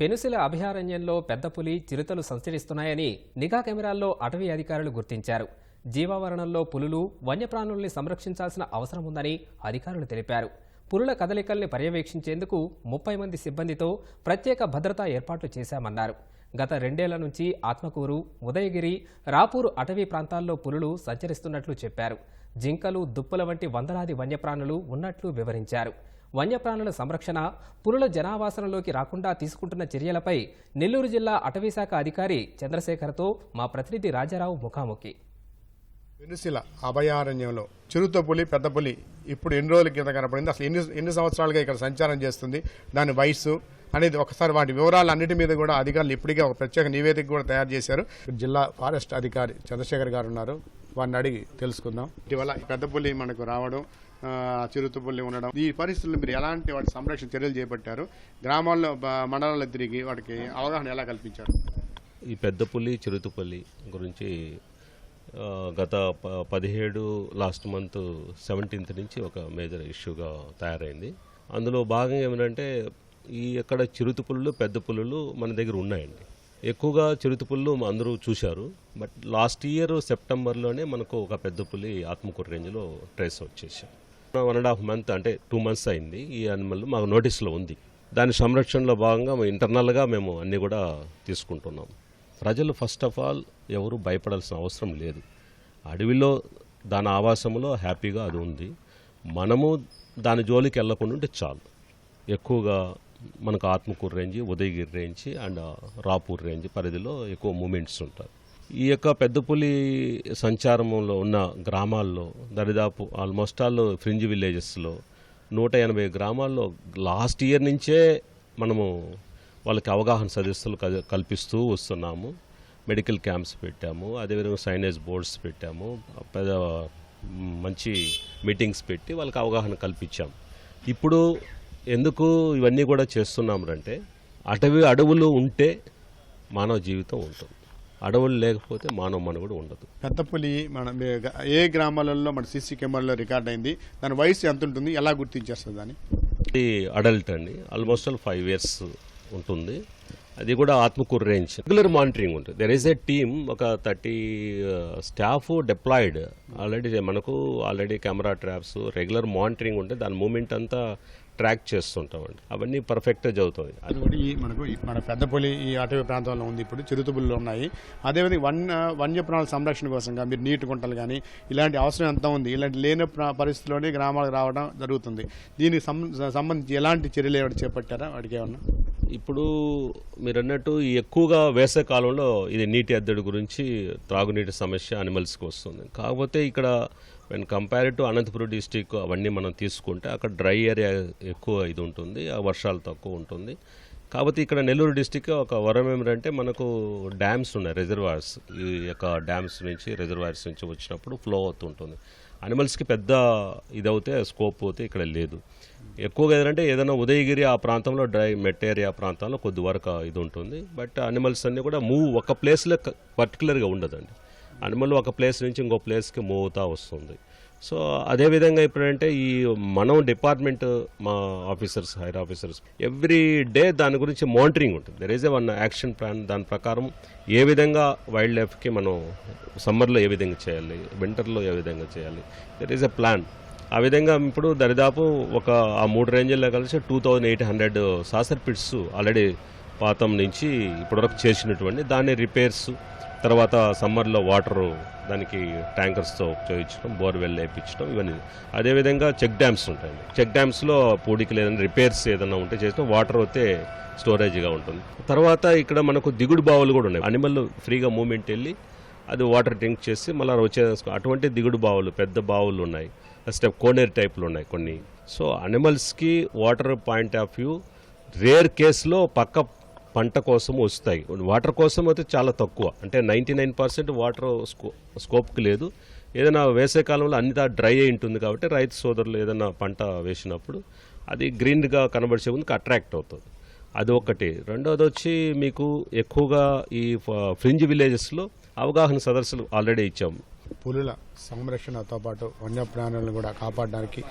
పెనుసిల అభయారణ్యంలో పెద్ద పులి చిరుతలు సంచరిస్తున్నాయని నిఘా కెమెరాల్లో అటవీ అధికారులు గుర్తించారు. జీవావరణంలో పులులు వన్యప్రాణుల్ని సంరక్షించాల్సిన అవసరం ఉందని అధికారులు తెలిపారు. పులుల కదలికల్ని పర్యవేక్షించేందుకు ముప్పై మంది సిబ్బందితో ప్రత్యేక భద్రతా ఏర్పాట్లు చేశామన్నారు. గత రెండేళ్ళ నుంచి ఆత్మకూరు ఉదయగిరి రాపూరు అటవీ ప్రాంతాల్లో పులులు సంచరిస్తున్నట్లు చెప్పారు. జింకలు దుప్పుల వంటి వందలాది వన్యప్రాణులు ఉన్నట్లు వివరించారు. వన్యప్రాణుల సంరక్షణ పులుల జనావాసంలోకి రాకుండా తీసుకుంటున్న చర్యలపై నెల్లూరు జిల్లా అటవీశాఖ అధికారి చంద్రశేఖర్తో మా ప్రతినిధి రాజారావు ముఖాముఖి. వెనుసిల అభయారణ్యంలో చిరుత పులి పెద్ద పులి ఇప్పుడు ఎన్ని రోజుల కింద కనపడింది? అసలు ఎన్ని ఎన్ని సంవత్సరాలుగా ఇక్కడ సంచారం చేస్తుంది? దాని వయస్సు అనేది ఒకసారి వాటి వివరాలు అన్నిటి మీద కూడా అధికారులు ఇప్పటికే ఒక ప్రత్యేక నివేదిక కూడా తయారు చేశారు. జిల్లా ఫారెస్ట్ అధికారి చంద్రశేఖర్ గారు ఉన్నారు. వారిని అడిగి తెలుసుకుందాం. ఇటీవల పెద్ద పులి మనకు రావడం ఆ, ఉండడం. ఈ పరిస్థితుల్లో మీరు ఎలాంటి వాటి సంరక్షణ చర్యలు చేపట్టారు? గ్రామాల్లో మండలాల్లో తిరిగి వాటికి అవగాహన ఎలా కల్పించారు? ఈ పెద్ద పులి గురించి గత ప- పదిహేడు లాస్ట్ మంత్ సెవెంటీన్త్ నుంచి ఒక మేజర్ ఇష్యూగా తయారైంది. అందులో భాగంగా ఏమిటంటే ఈ ఇక్కడ చిరుతపుల్లు పెద్ద పుల్లులు మన దగ్గర ఉన్నాయండి. ఎక్కువగా చిరుతపుల్లు అందరూ చూశారు. బట్ లాస్ట్ ఇయర్ సెప్టెంబర్లోనే మనకు ఒక పెద్ద పులి ఆత్మకూరు రేంజ్లో ట్రేస్ వచ్చేసాం వన్ అండ్ హాఫ్ మంత్ అంటే టూ మంత్స్ అయింది. ఈ అనిమల్ మాకు నోటీస్లో ఉంది. దాని సంరక్షణలో భాగంగా ఇంటర్నల్గా మేము అన్నీ కూడా తీసుకుంటున్నాం. ప్రజలు ఫస్ట్ ఆఫ్ ఆల్ ఎవరు భయపడాల్సిన అవసరం లేదు. అడవిలో దాని ఆవాసంలో హ్యాపీగా అది ఉంది. మనము దాని జోలికి వెళ్ళకుండా ఉంటే చాలు. ఎక్కువగా మనకు Atmakur range Udayagiri range and uh, Rapur range పరిధిలో ఎక్కువ మూమెంట్స్ ఉంటాయి. ఈ యొక్క పెద్దపులి సంచారంలో ఉన్న గ్రామాల్లో దరిదాపు ఆల్మోస్ట్ ఆల్ ఫ్రింజ్ విలేజెస్లో నూట ఎనభై గ్రామాల్లో లాస్ట్ ఇయర్ నుంచే మనము వాళ్ళకి అవగాహన సదస్సులు కల్పిస్తూ వస్తున్నాము. మెడికల్ క్యాంప్స్ పెట్టాము. అదేవిధంగా సైనేజ్ బోర్డ్స్ పెట్టాము. పెద్ద మంచి మీటింగ్స్ పెట్టి వాళ్ళకి అవగాహన కల్పించాం. ఇప్పుడు ఎందుకు ఇవన్నీ కూడా చేస్తున్నాం అంటే అటవీ అడవులు ఉంటే మానవ జీవితం ఉంటుంది. అడవులు లేకపోతే మానవ మనుగడ ఉండదు. పెద్ద పులి మన ఏ గ్రామాలలో మన సీసీ కెమెరాలో రికార్డ్ అయింది దాని వయసు ఎంత ఉంటుంది ఎలా గుర్తించేస్తుంది దాన్ని? ఇది అడల్ట్ అండి. ఆల్మోస్ట్ ఆల్ ఫైవ్ ఇయర్స్ ఉంటుంది. అది కూడా ఆత్మకూరు రేంజ్. రెగ్యులర్ మానిటరింగ్ ఉంటుంది. దెర్ ఈస్ ఏ టీమ్ ఒక థర్టీ స్టాఫ్ డిప్లాయిడ్. ఆల్రెడీ మనకు already camera traps regular monitoring ఉంటే దాని మూమెంట్ అంతా ట్రాక్ చేస్తుంటామండి అవన్నీ పర్ఫెక్ట్గా జరుగుతుంది అది కూడా ఈ మనకు మన పెద్దపల్లి ఈ అటవీ ప్రాంతంలో ఉంది ఇప్పుడు చిరుతుబుల్లో ఉన్నాయి. అదేవిధంగా వన్ వన్యప్రాణుల సంరక్షణ కోసంగా మీరు నీటి గుంటలు కానీ ఇలాంటి అవసరం ఎంత ఉంది? ఇలాంటి లేని పరిస్థితుల్లోనే గ్రామాలకు రావడం జరుగుతుంది. దీనికి సంబంధించి ఎలాంటి చర్యలు ఏమైనా చేపట్టారా? వాడికి ఏమన్నా? ఇప్పుడు మీరు అన్నట్టు ఎక్కువగా వేసవి కాలంలో ఇది నీటి ఎద్దడి గురించి త్రాగునీటి సమస్య అనిమల్స్కి వస్తుంది. కాకపోతే ఇక్కడ when compare to Anantapur district అవన్నీ మనం తీసుకుంటే అక్కడ డ్రై ఏరియా ఎక్కువ ఇది ఉంటుంది ఆ వర్షాలు తక్కువ ఉంటుంది. కాకపోతే ఇక్కడ నెల్లూరు డిస్టిక్ ఒక వరం ఏమిటంటే మనకు డ్యామ్స్ ఉన్నాయి రిజర్వాయర్స్ ఈ యొక్క డ్యామ్స్ నుంచి రిజర్వాయర్స్ నుంచి వచ్చినప్పుడు ఫ్లో అవుతుంటుంది. అనిమల్స్కి పెద్ద ఇదవుతే స్కోప్ అవుతే ఇక్కడ లేదు. ఎక్కువగా ఏదంటే ఏదైనా ఉదయగిరి ఆ ప్రాంతంలో డ్రై మెట్ ఏరియా ప్రాంతంలో కొద్ది వరకు ఇది ఉంటుంది. బట్ అనిమల్స్ అన్నీ కూడా మూవ్ ఒక ప్లేస్లో పర్టికులర్గా ఉండదండి. అనిమల్ ఒక ప్లేస్ నుంచి ఇంకో ప్లేస్కి మూవ్ అవుతా వస్తుంది. సో అదేవిధంగా ఇప్పుడంటే ఈ మనం డిపార్ట్మెంట్ మా officers higher officers every day దాని గురించి మానిటరింగ్ ఉంటుంది. There is a one action plan దాని ప్రకారం ఏ విధంగా వైల్డ్ లైఫ్కి మనం సమ్మర్లో ఏ విధంగా చేయాలి వింటర్లో ఏ విధంగా చేయాలి దెర్ ఈజ్ ఎ ప్లాన్ ఆ విధంగా ఇప్పుడు దరిదాపు ఒక ఆ మూడు రేంజ్ల్లో కలిసి two thousand eight hundred saucer pits already పాతం నుంచి ఇప్పటివరకు చేసినటువంటి దాని రిపేర్స్ తర్వాత సమ్మర్లో వాటర్ దానికి ట్యాంకర్స్తో చేయించడం బోర్వెల్ వేయించడం ఇవన్నీ. అదేవిధంగా చెక్ డ్యామ్స్ ఉంటాయి. చెక్ డ్యామ్స్లో పూడికి లేదని రిపేర్స్ ఏదైనా ఉంటే చేసిన వాటర్ అయితే స్టోరేజ్గా ఉంటుంది. తర్వాత ఇక్కడ మనకు దిగుడు బావులు కూడా ఉన్నాయి. అనిమల్ ఫ్రీగా మూమెంట్ వెళ్ళి అది వాటర్ డ్రింక్ చేసి మళ్ళీ వచ్చే అటువంటి దిగుడు బావులు పెద్ద బావులు ఉన్నాయి. స్టెప్ కోనేరు టైపులు ఉన్నాయి కొన్ని. So అనిమల్స్కి water point of view rare కేసులో పక్క పంట కోసం వస్తాయి. వాటర్ కోసం అయితే చాలా తక్కువ. అంటే నైంటీ నైన్ పర్సెంట్ వాటర్ స్కో స్కోప్కి లేదు. ఏదైనా వేసే కాలంలో అంతా డ్రై అయి ఉంటుంది కాబట్టి రైతు సోదరులు ఏదైనా పంట వేసినప్పుడు అది గ్రీన్గా కనబడిచే ముందుకు అట్రాక్ట్ అవుతుంది. అది ఒకటి. రెండోది వచ్చి మీకు ఎక్కువగా ఈ ఫ్రింజ్ విలేజెస్లో అవగాహన సదస్సులు ఆల్రెడీ ఇచ్చాము పులుల సంరక్షణతో పాటు వన్యప్రాణులను కూడా కాపాడడానికి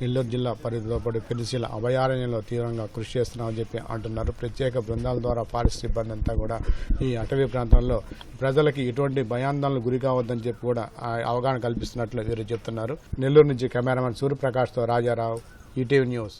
నెల్లూరు జిల్లా పరిధితో పాటు పెరిశీల అభయారణ్యంలో తీవ్రంగా కృషి చేస్తున్నామని చెప్పి అంటున్నారు. ప్రత్యేక బృందాల ద్వారా ఫారెస్ట్ సిబ్బంది అంతా కూడా ఈ అటవీ ప్రాంతంలో ప్రజలకి ఎటువంటి భయాందోళనలు గురి కావద్దని చెప్పి కూడా ఆ అవగాహన కల్పిస్తున్నట్లు వీరు చెప్తున్నారు. నెల్లూరు నుంచి కెమెరామెన్ సూర్యప్రకాష్తో రాజారావు ఈటీవీ న్యూస్.